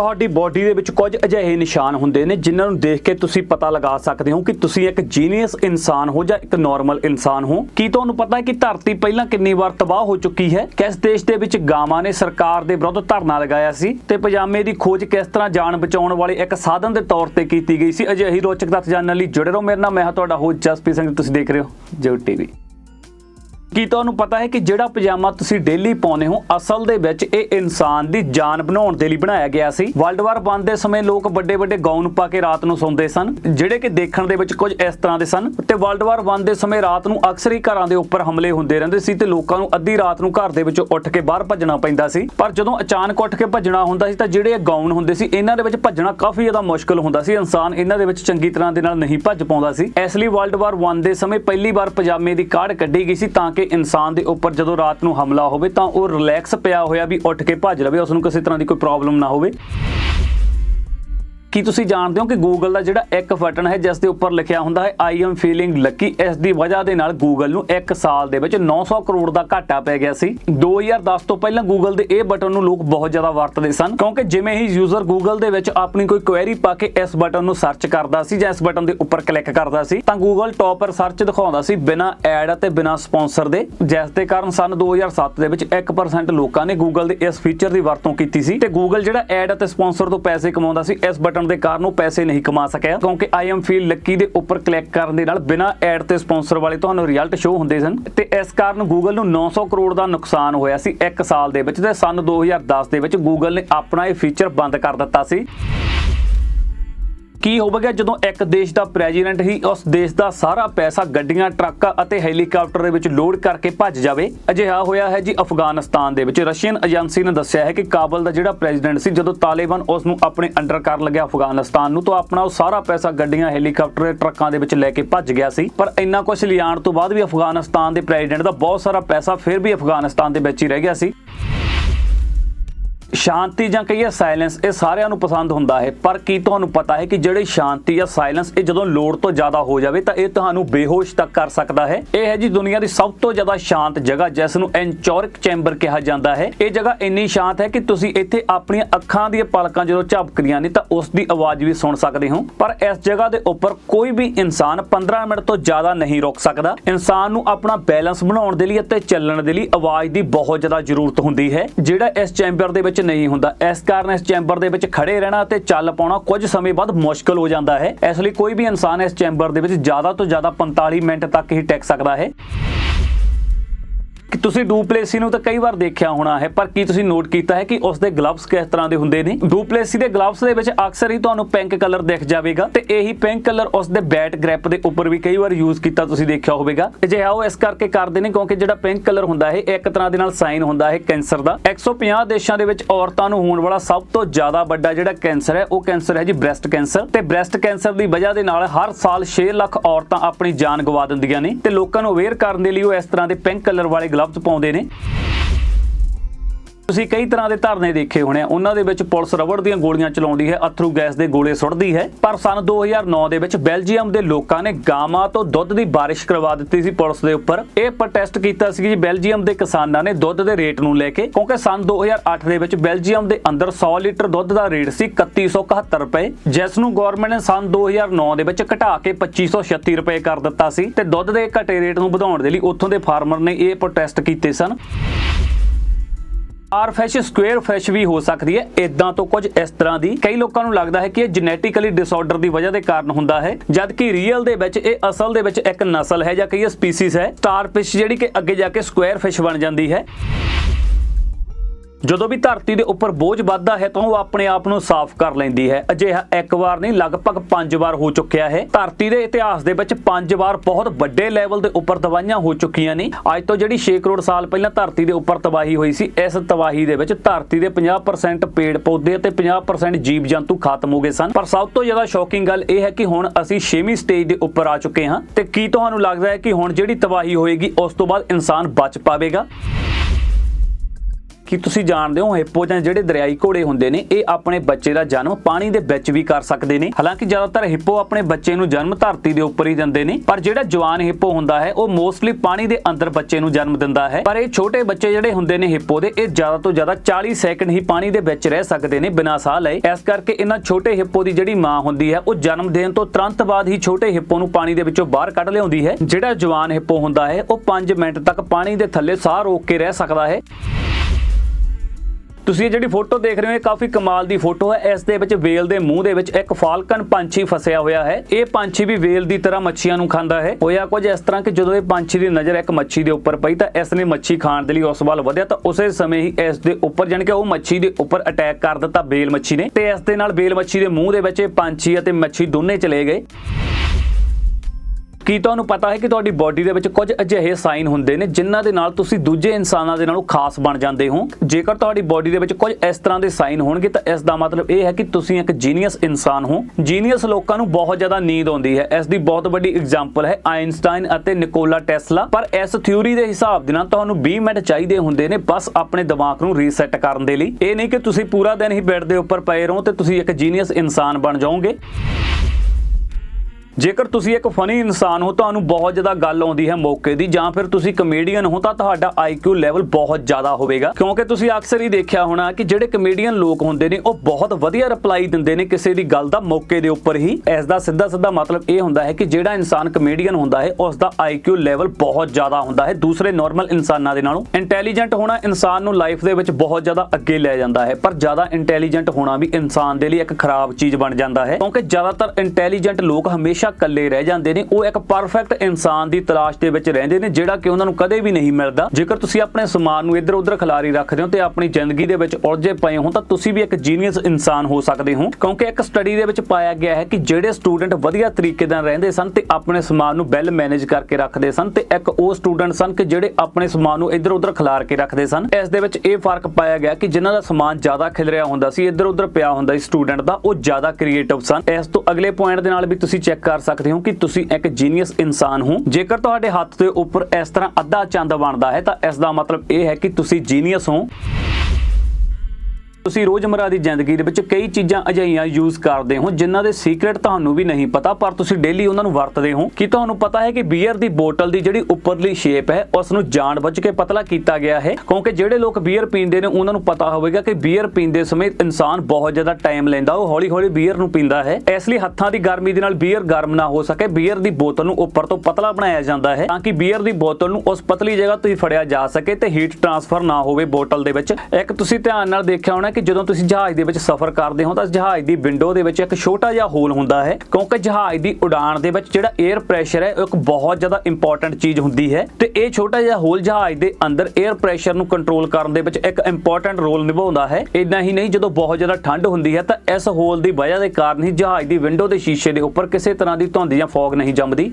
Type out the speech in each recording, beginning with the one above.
ਤੁਹਾਡੀ ਬਾਡੀ ਦੇ ਵਿੱਚ ਕੁਝ ਅਜਿਹੇ ਨਿਸ਼ਾਨ ਹੁੰਦੇ ਨੇ ਜਿਨ੍ਹਾਂ ਨੂੰ ਦੇਖ ਕੇ ਤੁਸੀਂ ਪਤਾ ਲਗਾ ਸਕਦੇ ਹੋ ਕਿ ਤੁਸੀਂ ਇੱਕ ਜੀਨੀਅਸ ਇਨਸਾਨ ਹੋ ਜਾਂ ਇੱਕ ਨਾਰਮਲ ਇਨਸਾਨ ਹੋ। ਕੀ ਤੁਹਾਨੂੰ ਪਤਾ ਹੈ ਕਿ ਧਰਤੀ ਪਹਿਲਾਂ ਕਿੰਨੀ ਵਾਰ ਤਬਾਹ ਹੋ ਚੁੱਕੀ ਹੈ? ਕਿਸ ਦੇਸ਼ ਦੇ ਵਿੱਚ ਗਾਵਾਂ ਨੇ ਸਰਕਾਰ ਦੇ ਵਿਰੁੱਧ ਧਰਨਾ ਲਗਾਇਆ ਸੀ? ਤੇ ਪਜਾਮੇ ਦੀ ਖੋਜ ਕਿਸ ਤਰ੍ਹਾਂ ਜਾਨ ਬਚਾਉਣ ਵਾਲੇ ਇੱਕ ਸਾਧਨ ਦੇ ਤੌਰ ਤੇ ਕੀਤੀ ਗਈ ਸੀ? ਅਜਿਹੀ ਰੋਚਕ ਤੱਥ ਜਾਣਨ ਲਈ ਜੁੜੇ ਰਹੋ। ਮੇਰੇ ਨਾਲ ਮੈਂ ਹਾਂ ਤੁਹਾਡਾ ਹੋਸਟ ਜਸਪੀ ਸਿੰਘ, ਤੁਸੀਂ ਦੇਖ ਰਹੇ ਹੋ ਜੋ ਟੀਵੀ। ਕੀ ਤੁਹਾਨੂੰ ਪਤਾ ਹੈ ਕਿ ਜਿਹੜਾ ਪਜਾਮਾ ਤੁਸੀਂ ਡੇਲੀ ਪਾਉਂਦੇ ਹੋ, ਅਸਲ ਦੇ ਵਿੱਚ ਇਹ ਇਨਸਾਨ ਦੀ ਜਾਨ ਬਣਾਉਣ ਦੇ ਲਈ ਬਣਾਇਆ ਗਿਆ ਸੀ। ਵਰਲਡ ਵਾਰ 1 ਦੇ ਸਮੇਂ ਲੋਕ ਵੱਡੇ ਵੱਡੇ ਗਾਊਨ ਪਾ ਕੇ ਰਾਤ ਨੂੰ ਸੌਂਦੇ ਸਨ, ਜਿਹੜੇ ਕਿ ਦੇਖਣ ਦੇ ਵਿੱਚ ਕੁਝ ਇਸ ਤਰ੍ਹਾਂ ਦੇ ਸਨ। ਤੇ ਵਰਲਡ ਵਾਰ 1 ਦੇ ਸਮੇਂ ਰਾਤ ਨੂੰ ਅਕਸਰ ਹੀ ਘਰਾਂ ਦੇ ਉੱਪਰ ਹਮਲੇ ਹੁੰਦੇ ਰਹਿੰਦੇ ਸੀ ਤੇ ਲੋਕਾਂ ਨੂੰ ਅੱਧੀ ਰਾਤ ਨੂੰ ਘਰ ਦੇ ਵਿੱਚੋਂ ਉੱਠ ਕੇ ਬਾਹਰ ਭੱਜਣਾ ਪੈਂਦਾ ਸੀ। ਪਰ ਜਦੋਂ ਅਚਾਨਕ ਉੱਠ ਕੇ ਭੱਜਣਾ ਹੁੰਦਾ ਸੀ ਤਾਂ ਜਿਹੜੇ ਇਹ ਗਾਊਨ ਹੁੰਦੇ ਸੀ, ਇਹਨਾਂ ਦੇ ਵਿੱਚ ਭੱਜਣਾ ਕਾਫੀ ਜ਼ਿਆਦਾ ਮੁਸ਼ਕਲ ਹੁੰਦਾ ਸੀ। ਇਨਸਾਨ ਇਹਨਾਂ ਦੇ ਵਿੱਚ ਚੰਗੀ ਤਰ੍ਹਾਂ ਦੇ ਨਾਲ ਨਹੀਂ ਭੱਜ ਪਾਉਂਦਾ ਸੀ। ਇਸ ਲਈ ਵਰਲਡ ਵਾਰ 1 ਦੇ ਸਮੇਂ ਪਹਿਲੀ ਵਾਰ ਪਜਾਮੇ ਦੀ ਕਾਢ ਕੱਢੀ ਗਈ ਸੀ ਤਾਂ ਕਿ ਇਨਸਾਨ ਦੇ ਉੱਪਰ ਜਦੋਂ ਰਾਤ ਨੂੰ ਹਮਲਾ ਹੋਵੇ ਤਾਂ ਉਹ ਰਿਲੈਕਸ ਪਿਆ ਹੋਇਆ ਵੀ ਉੱਠ ਕੇ ਭੱਜ ਲਵੇ, ਉਸ ਨੂੰ ਕਿਸੇ ਤਰ੍ਹਾਂ ਦੀ ਕੋਈ ਪ੍ਰੋਬਲਮ ਨਾ ਹੋਵੇ। ਕੀ ਤੁਸੀਂ ਜਾਣਦੇ ਹੋ ਕਿ Google ਦਾ ਜਿਹੜਾ ਇੱਕ ਬਟਨ ਹੈ, ਜਿਸ ਦੇ ਉੱਪਰ ਲਿਖਿਆ ਹੁੰਦਾ ਹੈ ਆਈ ਐਮ ਫੀਲਿੰਗ ਲੱਕੀ ਇਸ ਦੀ ਵਜ੍ਹਾ ਦੇ ਨਾਲ Google ਨੂੰ ਇੱਕ ਸਾਲ ਦੇ ਵਿੱਚ 900 ਕਰੋੜ ਦਾ ਘਾਟਾ ਪੈ ਗਿਆ ਸੀ। 2010 ਤੋਂ ਪਹਿਲਾਂ Google ਦੇ ਇਹ ਬਟਨ ਨੂੰ ਲੋਕ ਬਹੁਤ ਜ਼ਿਆਦਾ ਵਰਤਦੇ ਸਨ, ਕਿਉਂਕਿ ਜਿਵੇਂ ਹੀ ਯੂਜ਼ਰ Google ਦੇ ਵਿੱਚ ਆਪਣੀ ਕੋਈ ਕੁਐਰੀ ਪਾ ਕੇ ਇਸ ਬਟਨ ਨੂੰ ਸਰਚ ਕਰਦਾ ਸੀ ਜਾਂ ਇਸ ਬਟਨ ਦੇ ਉੱਪਰ ਕਲਿੱਕ ਕਰਦਾ ਸੀ, ਤਾਂ Google ਟੌਪਰ ਸਰਚ ਦਿਖਾਉਂਦਾ ਸੀ ਬਿਨਾਂ ਐਡ ਅਤੇ ਬਿਨਾਂ ਸਪਾਂਸਰ ਦੇ। ਜਿਸ ਦੇ ਕਾਰਨ ਸਨ 2007 ਦੇ ਵਿੱਚ 1% ਲੋਕਾਂ ਨੇ Google ਦੇ ਇਸ ਫੀਚਰ ਦੀ ਵਰਤੋਂ ਕੀਤੀ ਸੀ ਤੇ Google ਜਿਹੜਾ ਐਡ ਅਤੇ ਸਪਾਂਸਰ ਤੋਂ ਪੈਸੇ ਕਮਾਉਂਦਾ ਸੀ, ਇਸ ਬਟਨ ਦੇ ਕਾਰਨ ਉਹ ਪੈਸੇ ਨਹੀਂ ਕਮਾ ਸਕਿਆ। ਕਿਉਂਕਿ ਆਈ ਐਮ ਫੀਲ ਲੱਕੀ ਦੇ ਉੱਪਰ ਕਲਿੱਕ ਕਰਨ ਦੇ ਨਾਲ ਬਿਨਾਂ ਐਡ ਤੇ ਸਪਾਂਸਰ ਵਾਲੇ ਤੁਹਾਨੂੰ ਰਿਜ਼ਲਟ ਸ਼ੋ ਹੁੰਦੇ ਸਨ। ਤੇ ਇਸ ਕਾਰਨ Google ਨੂੰ 900 ਕਰੋੜ ਦਾ ਨੁਕਸਾਨ ਹੋਇਆ ਸੀ ਇੱਕ ਸਾਲ ਦੇ ਵਿੱਚ ਤੇ ਸਨ 2010 ਦੇ ਵਿੱਚ Google ਨੇ ਆਪਣਾ ਇਹ ਫੀਚਰ ਬੰਦ ਕਰ ਦਿੱਤਾ ਸੀ। ਕੀ ਹੋਵੇਗਾ ਜਦੋਂ ਇੱਕ ਦੇਸ਼ ਦਾ ਪ੍ਰੈਜ਼ੀਡੈਂਟ ਹੀ ਉਸ ਦੇਸ਼ ਦਾ ਸਾਰਾ ਪੈਸਾ ਗੱਡੀਆਂ, ਟਰੱਕਾਂ ਅਤੇ ਹੈਲੀਕਾਪਟਰ ਦੇ ਵਿੱਚ ਲੋਡ ਕਰਕੇ ਭੱਜ ਜਾਵੇ? ਅਜਿਹਾ ਹੋਇਆ ਹੈ ਜੀ ਅਫਗਾਨਿਸਤਾਨ ਦੇ ਵਿੱਚ। ਰਸ਼ੀਅਨ ਏਜੰਸੀ ਨੇ ਦੱਸਿਆ ਹੈ ਕਿ ਕਾਬਲ ਦਾ ਜਿਹੜਾ ਪ੍ਰੈਜ਼ੀਡੈਂਟ ਸੀ, ਜਦੋਂ ਤਾਲਿਬਾਨ ਉਸ ਨੂੰ ਆਪਣੇ ਅੰਡਰ ਕਰਨ ਲੱਗਿਆ ਅਫਗਾਨਿਸਤਾਨ ਨੂੰ, ਤਾਂ ਆਪਣਾ ਉਹ ਸਾਰਾ ਪੈਸਾ ਗੱਡੀਆਂ, ਹੈਲੀਕਾਪਟਰ ਟਰੱਕਾਂ ਦੇ ਵਿੱਚ ਲੈ ਕੇ ਭੱਜ ਗਿਆ ਸੀ। ਪਰ ਇੰਨਾ ਕੁਝ ਲਿਆਉਣ ਤੋਂ ਬਾਅਦ ਵੀ ਅਫਗਾਨਿਸਤਾਨ ਦੇ ਪ੍ਰੈਜ਼ੀਡੈਂਟ ਦਾ ਬਹੁਤ ਸਾਰਾ ਪੈਸਾ ਫਿਰ ਵੀ ਅਫਗਾਨਿਸਤਾਨ ਦੇ ਵਿੱਚ ਹੀ ਰਹਿ ਗਿਆ ਸੀ। ਸ਼ਾਂਤੀ ਜਾਂ ਕਹੀਏ ਸਾਇਲੈਂਸ ਇਹ ਸਾਰਿਆਂ ਨੂੰ ਪਸੰਦ ਹੁੰਦਾ ਹੈ। ਪਰ ਕੀ ਤੁਹਾਨੂੰ ਪਤਾ ਹੈ ਕਿ ਜਿਹੜੀ ਸ਼ਾਂਤੀ ਜਾਂ ਸਾਇਲੈਂਸ ਇਹ ਜਦੋਂ ਲੋੜ ਤੋਂ ਜ਼ਿਆਦਾ ਹੋ ਜਾਵੇ, ਤਾਂ ਇਹ ਤੁਹਾਨੂੰ ਬੇਹੋਸ਼ ਤੱਕ ਕਰ ਸਕਦਾ ਹੈ। ਇਹ ਹੈ ਜੀ ਦੁਨੀਆ ਦੀ ਸਭ ਤੋਂ ਜ਼ਿਆਦਾ ਸ਼ਾਂਤ ਜਗ੍ਹਾ, ਜਿਸ ਨੂੰ ਐਂਚੋਰਿਕ ਚੈਂਬਰ ਕਿਹਾ ਜਾਂਦਾ ਹੈ। ਇਹ ਜਗ੍ਹਾ ਇੰਨੀ ਸ਼ਾਂਤ ਹੈ ਕਿ ਤੁਸੀਂ ਇੱਥੇ ਆਪਣੀਆਂ ਅੱਖਾਂ ਦੀਆਂ ਪਲਕਾਂ ਜਦੋਂ ਝਪਕਦੀਆਂ ਨੇ, ਤਾਂ ਉਸ ਦੀ ਆਵਾਜ਼ ਵੀ ਸੁਣ ਸਕਦੇ ਹੋ। ਪਰ ਇਸ ਜਗ੍ਹਾ ਦੇ ਉੱਪਰ ਕੋਈ ਵੀ ਇਨਸਾਨ 15 ਮਿੰਟ ਤੋਂ ਜ਼ਿਆਦਾ ਨਹੀਂ ਰੁਕ ਸਕਦਾ। ਇਨਸਾਨ ਨੂੰ ਆਪਣਾ ਬੈਲੈਂਸ ਬਣਾਉਣ ਦੇ ਲਈ ਅਤੇ ਚੱਲਣ ਦੇ ਲਈ ਆਵਾਜ਼ ਦੀ ਬਹੁਤ ਜ਼ਿਆਦਾ ਜ਼ਰੂਰਤ ਹੁੰਦੀ ਹੈ, ਜਿਹੜਾ ਇਸ ਚੈਂਬਰ ਦੇ ਵਿੱਚ ਨਹੀਂ ਹੁੰਦਾ। ਇਸ ਕਾਰਨ ਇਸ ਚੈਂਬਰ ਦੇ ਵਿੱਚ ਖੜੇ ਰਹਿਣਾ ਤੇ ਚੱਲ ਪਾਉਣਾ ਕੁਝ ਸਮੇਂ ਬਾਅਦ ਮੁਸ਼ਕਲ ਹੋ ਜਾਂਦਾ ਹੈ। ਇਸ ਲਈ ਕੋਈ ਵੀ ਇਨਸਾਨ ਇਸ ਚੈਂਬਰ ਦੇ ਵਿੱਚ ਜ਼ਿਆਦਾ ਤੋਂ ਜ਼ਿਆਦਾ 45 ਮਿੰਟ ਤੱਕ ਹੀ ਟਿਕ ਸਕਦਾ ਹੈ। ਕਿ ਤੁਸੀਂ ਡੂਪਲੇਸੀ ਨੂੰ ਤਾਂ ਕਈ ਵਾਰ ਦੇਖਿਆ ਹੋਣਾ ਹੈ, ਪਰ ਕੀ ਤੁਸੀਂ ਨੋਟ ਕੀਤਾ ਹੈ ਕਿ ਉਸ ਦੇ ਗਲਵਸ ਕਿਸ ਤਰ੍ਹਾਂ ਦੇ ਹੁੰਦੇ ਨੇ? ਡੂਪਲੇਸੀ ਦੇ ਗਲਵਸ ਦੇ ਵਿੱਚ ਅਕਸਰ ਹੀ ਤੁਹਾਨੂੰ ਪਿੰਕ ਕਲਰ ਦਿਖ ਜਾਵੇਗਾ ਤੇ ਇਹੀ ਪਿੰਕ ਕਲਰ ਉਸ ਦੇ ਬੈਟ ਗ੍ਰਿਪ ਦੇ ਉੱਪਰ ਵੀ ਕਈ ਵਾਰ ਯੂਜ਼ ਕੀਤਾ ਤੁਸੀਂ ਦੇਖਿਆ ਹੋਵੇਗਾ। ਜੇ ਉਹ ਇਸ ਕਰਕੇ ਕਰਦੇ ਨੇ ਕਿਉਂਕਿ ਜਿਹੜਾ ਪਿੰਕ ਕਲਰ ਹੁੰਦਾ ਹੈ ਇੱਕ ਤਰ੍ਹਾਂ ਦੇ ਨਾਲ ਸਾਈਨ ਹੁੰਦਾ ਹੈ ਕੈਂਸਰ ਦਾ। 150 ਦੇਸ਼ਾਂ ਦੇ ਵਿੱਚ ਔਰਤਾਂ ਨੂੰ ਹੋਣ ਵਾਲਾ ਸਭ ਤੋਂ ਜ਼ਿਆਦਾ ਵੱਡਾ ਜਿਹੜਾ ਕੈਂਸਰ ਹੈ, ਉਹ ਕੈਂਸਰ ਹੈ ਜੀ ਬ੍ਰੈਸਟ ਕੈਂਸਰ। ਤੇ ਬ੍ਰੈਸਟ ਕੈਂਸਰ ਦੀ ਵਜ੍ਹਾ ਦੇ ਨਾਲ ਹਰ ਸਾਲ 6 ਲੱਖ ਔਰਤਾਂ ਆਪਣੀ ਜਾਨ ਗਵਾ ਦਿੰਦੀਆਂ ਨੇ ਤੇ ਲੋਕਾਂ ਨੂੰ ਅਵੇਅਰ ਕਰਨ ਦੇ ਲਈ ਉਹ ਇਸ ਤਰ੍ਹਾਂ ਦੇ ਪਿੰਕ ਕਲਰ ਵਾਲੇ ਗਲਵਜ਼ ਪਾਉਂਦੇ ਨੇ। ਤੁਸੀਂ ਕਈ ਤਰ੍ਹਾਂ ਦੇ ਧਰਨੇ ਦੇਖੇ ਹੋਣੇ ਆ। ਉਹਨਾਂ ਦੇ ਵਿੱਚ ਪੁਲਿਸ ਰਬੜ ਦੀਆਂ ਗੋਲੀਆਂ ਚਲਾਉਂਦੀ ਹੈ, ਅਥਰੂ ਗੈਸ ਦੇ ਗੋਲੇ ਸੁੱਟਦੀ ਹੈ। ਪਰ ਸਨ 2009 ਦੇ ਵਿੱਚ ਬੈਲਜੀਅਮ ਦੇ ਲੋਕਾਂ ਨੇ ਗਾਵਾਂ ਤੋਂ ਦੁੱਧ ਦੀ ਬਾਰਿਸ਼ ਕਰਵਾ ਦਿੱਤੀ ਸੀ ਪੁਲਿਸ ਦੇ ਉੱਪਰ। ਇਹ ਪ੍ਰੋਟੈਸਟ ਕੀਤਾ ਸੀ ਜੀ ਬੈਲਜੀਅਮ ਦੇ ਕਿਸਾਨਾਂ ਨੇ ਦੁੱਧ ਦੇ ਰੇਟ ਨੂੰ ਲੈ ਕੇ, ਕਿਉਂਕਿ ਸਨ 2008 ਦੇ ਵਿੱਚ ਬੈਲਜੀਅਮ ਦੇ ਅੰਦਰ 100 ਲੀਟਰ ਦੁੱਧ ਦਾ ਰੇਟ ਸੀ 3171 ਰੁਪਏ। ਜਿਸ ਨੂੰ ਗਵਰਨਮੈਂਟ ਨੇ ਸਨ 2009 ਦੇ ਵਿੱਚ ਘਟਾ ਕੇ 2536 ਰੁਪਏ ਕਰ ਦਿੱਤਾ ਸੀ। ਤੇ ਦੁੱਧ ਦੇ ਘਟੇ ਰੇਟ ਨੂੰ ਵਧਾਉਣ ਦੇ ਲਈ ਉੱਥੋਂ ਦੇ ਫਾਰਮਰ ਨੇ ਇਹ ਪ੍ਰੋਟੈਸਟ ਕੀਤੇ ਸਨ। ਆਰ ਫਿਸ਼ ਸਕੁਅਰ ਫਿਸ਼ ਵੀ ਹੋ ਸਕਦੀ ਹੈ। ਇਦਾਂ ਤੋਂ ਕੁਝ ਇਸ ਤਰ੍ਹਾਂ ਦੀ ਕਈ ਲੋਕਾਂ ਨੂੰ ਲੱਗਦਾ ਹੈ ਕਿ ਇਹ ਜੈਨੇਟਿਕਲੀ ਡਿਸਆਰਡਰ ਦੀ ਵਜ੍ਹਾ ਦੇ ਕਾਰਨ ਹੁੰਦਾ ਹੈ ਜਦ ਕਿ ਰੀਅਲ ਦੇ ਵਿੱਚ ਇਹ ਅਸਲ ਦੇ ਵਿੱਚ ਇੱਕ ਨਸਲ ਹੈ ਜਾਂ ਕਈ ਸਪੀਸੀਜ਼ ਹੈ। ਸਟਾਰ ਫਿਸ਼ ਜਿਹੜੀ ਕਿ ਅੱਗੇ ਜਾ ਕੇ ਸਕੁਅਰ ਫਿਸ਼ ਬਣ ਜਾਂਦੀ ਹੈ। ਜਦੋਂ ਵੀ ਧਰਤੀ ਦੇ ਉੱਪਰ ਬੋਝ ਵੱਧਦਾ ਹੈ ਤਾਂ ਉਹ ਆਪਣੇ ਆਪ ਨੂੰ ਸਾਫ਼ ਕਰ ਲੈਂਦੀ ਹੈ। ਅਜਿਹਾ ਇੱਕ ਵਾਰ ਨਹੀਂ, ਲਗਭਗ 5 ਵਾਰ ਹੋ ਚੁੱਕਿਆ ਹੈ। ਧਰਤੀ ਦੇ ਇਤਿਹਾਸ ਦੇ ਵਿੱਚ 5 ਵਾਰ ਬਹੁਤ ਵੱਡੇ ਲੈਵਲ ਦੇ ਉੱਪਰ ਤਬਾਹੀਆਂ ਹੋ ਚੁੱਕੀਆਂ ਨੇ। ਅੱਜ ਤੋਂ ਜਿਹੜੀ 6 ਕਰੋੜ ਸਾਲ ਪਹਿਲਾਂ ਧਰਤੀ ਦੇ ਉੱਪਰ ਤਬਾਹੀ ਹੋਈ ਸੀ, ਇਸ ਤਬਾਹੀ ਦੇ ਵਿੱਚ ਧਰਤੀ ਦੇ 50% ਪੇੜ ਪੌਦੇ ਅਤੇ 50% ਜੀਵ ਜੰਤੂ ਖਤਮ ਹੋ ਗਏ ਸਨ। ਪਰ ਸਭ ਤੋਂ ਜ਼ਿਆਦਾ ਸ਼ੌਕਿੰਗ ਗੱਲ ਇਹ ਹੈ ਕਿ ਹੁਣ ਅਸੀਂ 6ਵੀਂ ਸਟੇਜ ਦੇ ਉੱਪਰ ਆ ਚੁੱਕੇ ਹਾਂ ਤੇ ਕੀ ਤੁਹਾਨੂੰ ਲੱਗਦਾ ਹੈ ਕਿ ਹੁਣ ਜਿਹੜੀ ਤਬਾਹੀ ਹੋਏਗੀ, ਉਸ ਤੋਂ ਬਾਅਦ ਇਨਸਾਨ ਬਚ ਪਾਵੇਗਾ? ਕਿ ਤੁਸੀਂ ਜਾਣਦੇ ਹੋ ਹਿੱਪੋ ਜਾਂ ਜਿਹੜੇ ਦਰਿਆਈ ਘੋੜੇ ਹੁੰਦੇ ਨੇ, ਇਹ ਆਪਣੇ ਬੱਚੇ ਦਾ ਜਨਮ ਪਾਣੀ ਦੇ ਵਿੱਚ ਵੀ ਕਰ ਸਕਦੇ ਨੇ। ਹਾਲਾਂਕਿ ਜ਼ਿਆਦਾਤਰ ਹਿੱਪੋ ਆਪਣੇ ਬੱਚੇ ਨੂੰ ਜਨਮ ਧਰਤੀ ਦੇ ਉੱਪਰ ਹੀ ਦਿੰਦੇ ਨੇ, ਪਰ ਜਿਹੜਾ ਜਵਾਨ ਹਿੱਪੋ ਹੁੰਦਾ ਹੈ, ਉਹ ਮੋਸਟਲੀ ਪਾਣੀ ਦੇ ਅੰਦਰ ਬੱਚੇ ਨੂੰ ਜਨਮ ਦਿੰਦਾ ਹੈ। ਪਰ ਇਹ ਛੋਟੇ ਬੱਚੇ ਜਿਹੜੇ ਹੁੰਦੇ ਨੇ ਹਿੱਪੋ ਦੇ, ਇਹ ਜ਼ਿਆਦਾ ਤੋਂ ਜ਼ਿਆਦਾ 40 ਸੈਕਿੰਡ ਹੀ ਪਾਣੀ ਦੇ ਵਿੱਚ ਰਹਿ ਸਕਦੇ ਨੇ ਬਿਨਾਂ ਸਾਹ ਲਏ। ਇਸ ਕਰਕੇ ਇਹਨਾਂ ਛੋਟੇ ਹਿੱਪੋ ਦੀ ਜਿਹੜੀ ਮਾਂ ਹੁੰਦੀ ਹੈ, ਉਹ ਜਨਮ ਦੇਣ ਤੋਂ ਤੁਰੰਤ ਬਾਅਦ ਹੀ ਛੋਟੇ ਹਿੱਪੋ ਨੂੰ ਪਾਣੀ ਦੇ ਵਿੱਚੋਂ ਬਾਹਰ ਕੱਢ ਲਿਆਉਂਦੀ ਹੈ। ਜਿਹੜਾ ਜਵਾਨ ਹਿੱਪੋ ਹੁੰਦਾ ਹੈ, ਉਹ 5 ਮਿੰਟ ਤੱਕ ਪਾਣੀ ਦੇ ਥੱਲੇ ਸਾਹ ਰੋਕ ਕੇ ਰਹਿ ਸਕਦਾ ਹੈ। ਤੁਸੀਂ ਇਹ ਜਿਹੜੀ ਫੋਟੋ ਦੇਖ ਰਹੇ ਹੋ, ਇਹ ਕਾਫੀ ਕਮਾਲ ਦੀ ਫੋਟੋ ਹੈ। ਇਸ ਦੇ ਵਿੱਚ ਵੇਲ ਦੇ ਮੂੰਹ ਦੇ ਵਿੱਚ ਇੱਕ ਫਾਲਕਨ ਪੰਛੀ ਫਸਿਆ ਹੋਇਆ ਹੈ। ਇਹ ਪੰਛੀ ਵੀ ਵੇਲ ਦੀ ਤਰ੍ਹਾਂ ਮੱਛੀਆਂ ਨੂੰ ਖਾਂਦਾ ਹੈ। ਹੋਇਆ ਕੁਝ ਇਸ ਤਰ੍ਹਾਂ ਕਿ ਜਦੋਂ ਇਹ ਪੰਛੀ ਦੀ ਨਜ਼ਰ ਇੱਕ ਮੱਛੀ ਦੇ ਉੱਪਰ ਪਈ ਤਾਂ ਇਸ ਨੇ ਮੱਛੀ ਖਾਣ ਦੇ ਲਈ ਉਸ ਵੱਲ ਵਧਿਆ ਤਾਂ ਉਸੇ ਸਮੇਂ ਹੀ ਇਸ ਦੇ ਉੱਪਰ ਜਾਣੀ ਕਿ ਉਹ ਮੱਛੀ ਦੇ ਉੱਪਰ ਅਟੈਕ ਕਰ ਦਿੱਤਾ ਬੇਲ ਮੱਛੀ ਨੇ ਤੇ ਇਸ ਦੇ ਨਾਲ ਬੇਲ ਮੱਛੀ ਦੇ ਮੂੰਹ ਦੇ ਵਿੱਚ ਇਹ ਪੰਛੀ ਅਤੇ ਮੱਛੀ ਦੋਨੇ ਚਲੇ ਗਏ। ਕੀ ਤੁਹਾਨੂੰ ਪਤਾ ਹੈ ਕਿ ਤੁਹਾਡੀ ਬਾਡੀ ਦੇ ਵਿੱਚ ਕੁਝ ਅਜਿਹੇ ਸਾਈਨ ਹੁੰਦੇ ਨੇ ਜਿਨ੍ਹਾਂ ਦੇ ਨਾਲ ਤੁਸੀਂ ਦੂਜੇ ਇਨਸਾਨਾਂ ਦੇ ਨਾਲੋਂ ਖਾਸ ਬਣ ਜਾਂਦੇ ਹੋ? ਜੇਕਰ ਤੁਹਾਡੀ ਬਾਡੀ ਦੇ ਵਿੱਚ ਕੁਝ ਇਸ ਤਰ੍ਹਾਂ ਦੇ ਸਾਈਨ ਹੋਣਗੇ ਤਾਂ ਇਸ ਦਾ ਮਤਲਬ ਇਹ ਹੈ ਕਿ ਤੁਸੀਂ ਇੱਕ ਜੀਨੀਅਸ ਇਨਸਾਨ ਹੋ। ਜੀਨੀਅਸ ਲੋਕਾਂ ਨੂੰ ਬਹੁਤ ਜ਼ਿਆਦਾ ਨੀਂਦ ਆਉਂਦੀ ਹੈ। ਇਸ ਦੀ ਬਹੁਤ ਵੱਡੀ ਐਗਜ਼ਾਮਪਲ ਹੈ ਆਇਨਸਟਾਈਨ ਅਤੇ ਨਿਕੋਲਾ ਟੈਸਲਾ। ਪਰ ਇਸ ਥਿਊਰੀ ਦੇ ਹਿਸਾਬ ਦੇ ਨਾਲ ਤੁਹਾਨੂੰ 20 ਮਿੰਟ ਚਾਹੀਦੇ ਹੁੰਦੇ ਨੇ ਬਸ ਆਪਣੇ ਦਿਮਾਗ ਨੂੰ ਰੀਸੈਟ ਕਰਨ ਦੇ ਲਈ। ਇਹ ਨਹੀਂ ਕਿ ਤੁਸੀਂ ਪੂਰਾ ਦਿਨ ਹੀ ਬੈੱਡ ਦੇ ਉੱਪਰ ਪਏ ਰਹੋ ਤੇ ਤੁਸੀਂ ਇੱਕ ਜੀਨੀਅਸ ਇਨਸਾਨ ਬਣ ਜਾਓਗੇ। ਜੇਕਰ ਤੁਸੀਂ ਇੱਕ ਫਨੀ ਇਨਸਾਨ ਹੋ, ਤੁਹਾਨੂੰ ਬਹੁਤ ਜ਼ਿਆਦਾ ਗੱਲ ਆਉਂਦੀ ਹੈ ਮੌਕੇ ਦੀ, ਜਾਂ ਫਿਰ ਤੁਸੀਂ ਕਮੇਡੀਅਨ ਹੋ, ਤਾਂ ਤੁਹਾਡਾ ਆਈਕਿਊ ਲੈਵਲ ਬਹੁਤ ਜ਼ਿਆਦਾ ਹੋਵੇਗਾ। ਕਿਉਂਕਿ ਤੁਸੀਂ ਅਕਸਰ ਹੀ ਦੇਖਿਆ ਹੋਣਾ ਕਿ ਜਿਹੜੇ ਕਮੇਡੀਅਨ ਲੋਕ ਹੁੰਦੇ ਨੇ, ਉਹ ਬਹੁਤ ਵਧੀਆ ਰਿਪਲਾਈ ਦਿੰਦੇ ਨੇ ਕਿਸੇ ਦੀ ਗੱਲ ਦਾ ਮੌਕੇ ਦੇ ਉੱਪਰ ਹੀ। ਇਸ ਦਾ ਸਿੱਧਾ ਸਿੱਧਾ ਮਤਲਬ ਇਹ ਹੁੰਦਾ ਹੈ ਕਿ ਜਿਹੜਾ ਇਨਸਾਨ ਕਮੇਡੀਅਨ ਹੁੰਦਾ ਹੈ, ਉਸ ਦਾ IQ ਲੈਵਲ ਬਹੁਤ ਜ਼ਿਆਦਾ ਹੁੰਦਾ ਹੈ। ਦੂਸਰੇ ਨਾਰਮਲ ਇਨਸਾਨਾਂ ਦੇ ਨਾਲੋਂ ਇੰਟੈਲੀਜੈਂਟ ਹੋਣਾ ਇਨਸਾਨ ਨੂੰ ਲਾਈਫ ਦੇ ਵਿੱਚ ਬਹੁਤ ਜ਼ਿਆਦਾ ਅੱਗੇ ਲੈ ਜਾਂਦਾ ਹੈ, ਪਰ ਜ਼ਿਆਦਾ ਇੰਟੈਲੀਜੈਂਟ ਹੋਣਾ ਵੀ ਇਨਸਾਨ ਦੇ ਲਈ ਇੱਕ ਖਰਾਬ ਚੀਜ਼ ਬਣ ਜਾਂਦਾ ਹੈ। ਕਿਉਂਕਿ ਜ਼ਿਆਦਾਤਰ ਇੰਟੈਲੀਜੈਂਟ ਲੋਕ ਹਮੇਸ਼ਾ ਇਕੱਲੇ ਰਹਿ ਜਾਂਦੇ ਨੇ। ਉਹ ਇੱਕ ਪਰਫੈਕਟ ਇਨਸਾਨ ਦੀ ਤਲਾਸ਼ ਦੇ ਵਿੱਚ ਰਹਿੰਦੇ ਨੇ, ਜਿਹੜਾ ਕਿ ਉਹਨਾਂ ਨੂੰ ਕਦੇ ਵੀ ਨਹੀਂ ਮਿਲਦਾ। ਜੇਕਰ ਤੁਸੀਂ ਆਪਣੇ ਸਮਾਨ ਨੂੰ ਇੱਧਰ ਉੱਧਰ ਖਿਲਾਰੀ ਰੱਖਦੇ ਹੋ ਤੇ ਆਪਣੀ ਜ਼ਿੰਦਗੀ ਦੇ ਵਿੱਚ ਉਲਝੇ ਪਏ ਹੋ, ਤਾਂ ਤੁਸੀਂ ਵੀ ਇੱਕ ਜੀਨੀਅਸ ਇਨਸਾਨ ਹੋ ਸਕਦੇ ਹੋ। ਕਿਉਂਕਿ ਇੱਕ ਸਟੱਡੀ ਦੇ ਵਿੱਚ ਪਾਇਆ ਗਿਆ ਹੈ ਕਿ ਜਿਹੜੇ ਸਟੂਡੈਂਟ ਵਧੀਆ ਤਰੀਕੇ ਨਾਲ ਰਹਿੰਦੇ ਸਨ ਤੇ ਆਪਣੇ ਸਮਾਨ ਨੂੰ ਵੈਲ ਮੈਨੇਜ ਕਰਕੇ ਰੱਖਦੇ ਸਨ, ਤੇ ਇੱਕ ਉਹ ਸਟੂਡੈਂਟ ਸਨ ਕਿ ਜਿਹੜੇ ਆਪਣੇ ਸਮਾਨ ਨੂੰ ਇੱਧਰ ਉੱਧਰ ਖਿਲਾਰ ਕੇ ਰੱਖਦੇ ਸਨ। ਇਸ ਦੇ ਵਿੱਚ ਇਹ ਫ਼ਰਕ ਪਾਇਆ ਗਿਆ ਕਿ ਜਿਨ੍ਹਾਂ ਦਾ ਸਮਾਨ ਜ਼ਿਆਦਾ ਖਿਲਰਿਆ ਹੁੰਦਾ ਸੀ ਇੱਧਰ ਉੱਧਰ ਪਿਆ ਹੁੰਦਾ ਸੀ ਸਟੂਡੈਂਟ ਦਾ, ਉਹ ਜ਼ਿਆਦਾ ਕ੍ਰੀਏਟਿਵ ਸਨ। ਇਸ ਤੋਂ ਅਗਲੇ ਪੁਆਇੰਟ ਦੇ ਨਾਲ ਵੀ ਤੁਸੀਂ ਚੈੱਕ ਕਰ ਸਕਦੇ ਹੋ ਕਿ ਤੁਸੀਂ ਇੱਕ ਜੀਨੀਅਸ ਇਨਸਾਨ ਹੋ। ਜੇਕਰ ਤੁਹਾਡੇ ਹੱਥ ਦੇ ਉੱਪਰ ਇਸ ਤਰ੍ਹਾਂ ਅੱਧਾ ਚੰਦ ਬਣਦਾ ਹੈ, ਤਾਂ ਇਸ ਦਾ ਮਤਲਬ ਇਹ ਹੈ ਕਿ ਤੁਸੀਂ ਜੀਨੀਅਸ ਹੋ। ਤੁਸੀਂ ਰੋਜ਼ਮਰਾ ਦੀ ਜ਼ਿੰਦਗੀ ਦੇ ਵਿੱਚ ਕਈ ਚੀਜ਼ਾਂ ਅਜਿਹੀਆਂ ਯੂਜ਼ ਕਰਦੇ ਹੋ, ਜਿਨ੍ਹਾਂ ਦੇ ਸੀਕ੍ਰੇਟ ਤੁਹਾਨੂੰ ਵੀ ਨਹੀਂ ਪਤਾ, ਪਰ ਤੁਸੀਂ ਡੇਲੀ ਉਹਨਾਂ ਨੂੰ ਵਰਤਦੇ ਹੋ। ਕੀ ਤੁਹਾਨੂੰ ਪਤਾ ਹੈ ਕਿ ਬੀਅਰ ਦੀ ਬੋਤਲ ਦੀ ਜਿਹੜੀ ਉੱਪਰਲੀ ਸ਼ੇਪ ਹੈ, ਉਸ ਨੂੰ ਜਾਣਬੁੱਝ ਕੇ ਪਤਲਾ ਕੀਤਾ ਗਿਆ ਹੈ? ਕਿਉਂਕਿ ਜਿਹੜੇ ਲੋਕ ਬੀਅਰ ਪੀਂਦੇ ਨੇ, ਉਹਨਾਂ ਨੂੰ ਪਤਾ ਹੋਵੇਗਾ ਕਿ ਬੀਅਰ ਪੀਂਦੇ ਸਮੇਂ ਇਨਸਾਨ ਬਹੁਤ ਜ਼ਿਆਦਾ ਟਾਈਮ ਲੈਂਦਾ, ਉਹ ਹੌਲੀ-ਹੌਲੀ ਬੀਅਰ ਨੂੰ ਪੀਂਦਾ ਹੈ। ਇਸ ਲਈ ਹੱਥਾਂ ਦੀ ਗਰਮੀ ਦੇ ਨਾਲ ਬੀਅਰ ਗਰਮ ਨਾ ਹੋ ਸਕੇ। ਬੀਅਰ ਦੀ ਬੋਤਲ ਨੂੰ ਉੱਪਰ ਤੋਂ ਪਤਲਾ ਬਣਾਇਆ ਜਾਂਦਾ ਹੈ, ਤਾਂ ਕਿ ਬੀਅਰ ਦੀ ਬੋਤਲ ਨੂੰ ਉਸ ਪਤਲੀ ਜਗ੍ਹਾ ਤੋਂ ਹੀ ਫੜਿਆ ਜਾ ਸਕੇ ਤੇ ਹੀਟ ਟ੍ਰਾਂਸਫਰ ਨਾ ਹੋਵੇ ਬੋਤਲ ਦੇ ਵਿੱਚ। ਇੱਕ ਤੁਸੀਂ ਧਿਆਨ ਨਾਲ ਦੇਖਿਆ ਹੋਣਾ ਕਿ ਜਦੋਂ ਤੁਸੀਂ ਜਹਾਜ਼ ਦੇ ਵਿੱਚ ਸਫ਼ਰ ਕਰਦੇ ਹੋ ਤਾਂ ਜਹਾਜ਼ ਦੀ ਵਿੰਡੋ ਦੇ ਵਿੱਚ ਇੱਕ ਛੋਟਾ ਜਿਹਾ ਹੋਲ ਹੁੰਦਾ ਹੈ, ਕਿਉਂਕਿ ਜਹਾਜ਼ ਦੀ ਉਡਾਣ ਦੇ ਵਿੱਚ ਜਿਹੜਾ 에ਅਰ ਪ੍ਰੈਸ਼ਰ ਹੈ, ਉਹ ਇੱਕ ਬਹੁਤ ਜ਼ਿਆਦਾ ਇੰਪੋਰਟੈਂਟ ਚੀਜ਼ ਹੁੰਦੀ ਹੈ। ਤੇ ਇਹ ਛੋਟਾ ਜਿਹਾ ਹੋਲ ਜਹਾਜ਼ ਦੇ ਅੰਦਰ 에ਅਰ ਪ੍ਰੈਸ਼ਰ ਨੂੰ ਕੰਟਰੋਲ ਕਰਨ ਦੇ ਵਿੱਚ ਇੱਕ ਇੰਪੋਰਟੈਂਟ ਰੋਲ ਨਿਭਾਉਂਦਾ ਹੈ। ਇਦਾਂ ਹੀ ਨਹੀਂ, ਜਦੋਂ ਬਹੁਤ ਜ਼ਿਆਦਾ ਠੰਡ ਹੁੰਦੀ ਹੈ ਤਾਂ ਇਸ ਹੋਲ ਦੀ ਵਜ੍ਹਾ ਦੇ ਕਾਰਨ ਹੀ ਜਹਾਜ਼ ਦੀ ਵਿੰਡੋ ਦੇ ਸ਼ੀਸ਼ੇ ਦੇ ਉੱਪਰ ਕਿਸੇ ਤਰ੍ਹਾਂ ਦੀ ਧੁੰਦ ਜਾਂ ਫੌਗ ਨਹੀਂ ਜੰਮਦੀ।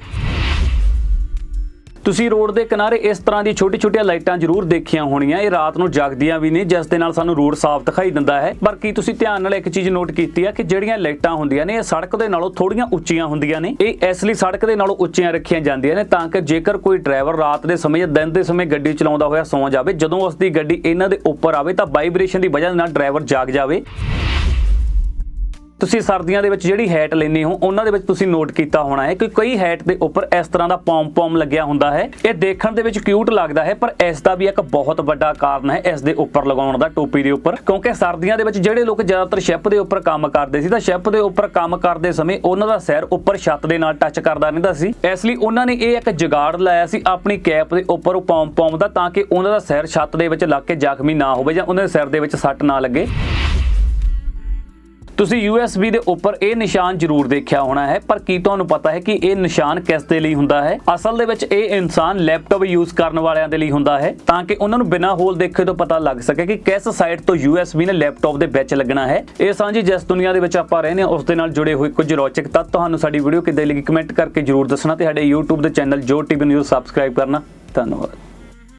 ਤੁਸੀਂ ਰੋਡ ਦੇ ਕਿਨਾਰੇ ਇਸ ਤਰ੍ਹਾਂ ਦੀ ਛੋਟੀ-ਛੋਟੀਆਂ ਲਾਈਟਾਂ ਜ਼ਰੂਰ ਦੇਖੀਆਂ ਹੋਣੀਆਂ। ਇਹ ਰਾਤ ਨੂੰ ਜਗਦੀਆਂ ਵੀ ਨੇ, ਜਿਸ ਦੇ ਨਾਲ ਸਾਨੂੰ ਰੋਡ ਸਾਫ਼ ਦਿਖਾਈ ਦਿੰਦਾ ਹੈ। ਪਰ ਕੀ ਤੁਸੀਂ ਧਿਆਨ ਨਾਲ ਇੱਕ ਚੀਜ਼ ਨੋਟ ਕੀਤੀ ਹੈ ਕਿ ਜਿਹੜੀਆਂ ਲਾਈਟਾਂ ਹੁੰਦੀਆਂ ਨੇ, ਇਹ ਸੜਕ ਦੇ ਨਾਲੋਂ ਥੋੜੀਆਂ ਉੱਚੀਆਂ ਹੁੰਦੀਆਂ ਨੇ। ਇਹ ਇਸ ਲਈ ਸੜਕ ਦੇ ਨਾਲੋਂ ਉੱਚੀਆਂ ਰੱਖੀਆਂ ਜਾਂਦੀਆਂ ਨੇ ਤਾਂ ਕਿ ਜੇਕਰ ਕੋਈ ਡਰਾਈਵਰ ਰਾਤ ਦੇ ਸਮੇਂ ਜਾਂ ਦਿਨ ਦੇ ਸਮੇਂ ਗੱਡੀ ਚਲਾਉਂਦਾ ਹੋਇਆ ਸੌਂ ਜਾਵੇ, ਜਦੋਂ ਉਸ ਦੀ ਗੱਡੀ ਇਹਨਾਂ ਦੇ ਉੱਪਰ ਆਵੇ ਤਾਂ ਵਾਈਬ੍ਰੇਸ਼ਨ ਦੀ ਵਜ੍ਹਾ ਨਾਲ ਡਰਾਈਵਰ ਜਾਗ ਜਾਵੇ। ਤੁਸੀਂ ਸਰਦੀਆਂ ਦੇ ਵਿੱਚ ਜਿਹੜੀ ਹੈਟ ਲੈਂਦੇ ਹੋ, ਉਹਨਾਂ ਦੇ ਵਿੱਚ ਤੁਸੀਂ ਨੋਟ ਕੀਤਾ ਹੋਣਾ ਹੈ ਕਿ ਕਈ ਹੈਟ ਦੇ ਉੱਪਰ ਇਸ ਤਰ੍ਹਾਂ ਦਾ ਪੌਮ ਪੌਮ ਲੱਗਿਆ ਹੁੰਦਾ ਹੈ। ਇਹ ਦੇਖਣ ਦੇ ਵਿੱਚ ਕਿਊਟ ਲੱਗਦਾ ਹੈ, ਪਰ ਇਸ ਦਾ ਵੀ ਇੱਕ ਬਹੁਤ ਵੱਡਾ ਕਾਰਨ ਹੈ ਇਸ ਦੇ ਉੱਪਰ ਲਗਾਉਣ ਦਾ ਟੋਪੀ ਦੇ ਉੱਪਰ। ਕਿਉਂਕਿ ਸਰਦੀਆਂ ਦੇ ਵਿੱਚ ਜਿਹੜੇ ਲੋਕ ਜ਼ਿਆਦਾਤਰ ਸ਼ਿਪ ਦੇ ਉੱਪਰ ਕੰਮ ਕਰਦੇ ਸੀ, ਤਾਂ ਸ਼ਿਪ ਦੇ ਉੱਪਰ ਕੰਮ ਕਰਦੇ ਸਮੇਂ ਉਹਨਾਂ ਦਾ ਸਿਰ ਉੱਪਰ ਛੱਤ ਦੇ ਨਾਲ ਟੱਚ ਕਰਦਾ ਰਹਿੰਦਾ ਸੀ। ਇਸ ਲਈ ਉਹਨਾਂ ਨੇ ਇਹ ਇੱਕ ਜੁਗਾੜ ਲਾਇਆ ਸੀ ਆਪਣੀ ਕੈਪ ਦੇ ਉੱਪਰ ਉਹ ਪੌਮ ਪੌਮ ਦਾ, ਤਾਂ ਕਿ ਉਹਨਾਂ ਦਾ ਸਿਰ ਛੱਤ ਦੇ ਵਿੱਚ ਲੱਗ ਕੇ ਜ਼ਖਮੀ ਨਾ ਹੋਵੇ ਜਾਂ ਉਹਨਾਂ ਦੇ ਸਿਰ ਦੇ ਵਿੱਚ ਸੱਟ ਨਾ ਲੱਗੇ। ਤੁਸੀਂ USB ਦੇ ਉੱਪਰ ਇਹ ਨਿਸ਼ਾਨ ਜ਼ਰੂਰ ਦੇਖਿਆ ਹੋਣਾ ਹੈ, ਪਰ ਕੀ ਤੁਹਾਨੂੰ ਪਤਾ ਹੈ ਕਿ ਇਹ ਨਿਸ਼ਾਨ ਕਿਸ ਦੇ ਲਈ ਹੁੰਦਾ ਹੈ? ਅਸਲ ਦੇ ਵਿੱਚ ਇਹ ਇਨਸਾਨ ਲੈਪਟਾਪ ਯੂਜ਼ ਕਰਨ ਵਾਲਿਆਂ ਦੇ ਲਈ ਹੁੰਦਾ ਹੈ, ਤਾਂ ਕਿ ਉਹਨਾਂ ਨੂੰ ਬਿਨਾਂ ਹੋਲ ਦੇਖੇ ਤੋਂ ਪਤਾ ਲੱਗ ਸਕੇ ਕਿ ਕਿਸ ਸਾਈਟ ਤੋਂ USB ਨੇ ਲੈਪਟਾਪ ਦੇ ਵਿੱਚ ਲੱਗਣਾ ਹੈ। ਇਹ ਸਾਂਝੀ ਜਿਸ ਦੁਨੀਆ ਦੇ ਵਿੱਚ ਆਪਾਂ ਰਹਿੰਦੇ ਹਾਂ, ਉਸ ਦੇ ਨਾਲ ਜੁੜੇ ਹੋਏ ਕੁਝ ਰੌਚਕ ਤੱਤ ਤੁਹਾਨੂੰ ਸਾਡੀ ਵੀਡੀਓ ਕਿੱਦਾਂ ਲੱਗੀ ਕਮੈਂਟ ਕਰਕੇ ਜ਼ਰੂਰ ਦੱਸਣਾ ਤੇ ਸਾਡੇ YouTube ਦੇ ਚੈਨਲ ਜੋ ਟੀਵੀ ਨਿਊਜ਼ ਸਬਸਕ੍ਰਾਈਬ ਕਰਨਾ। ਧੰਨਵਾਦ।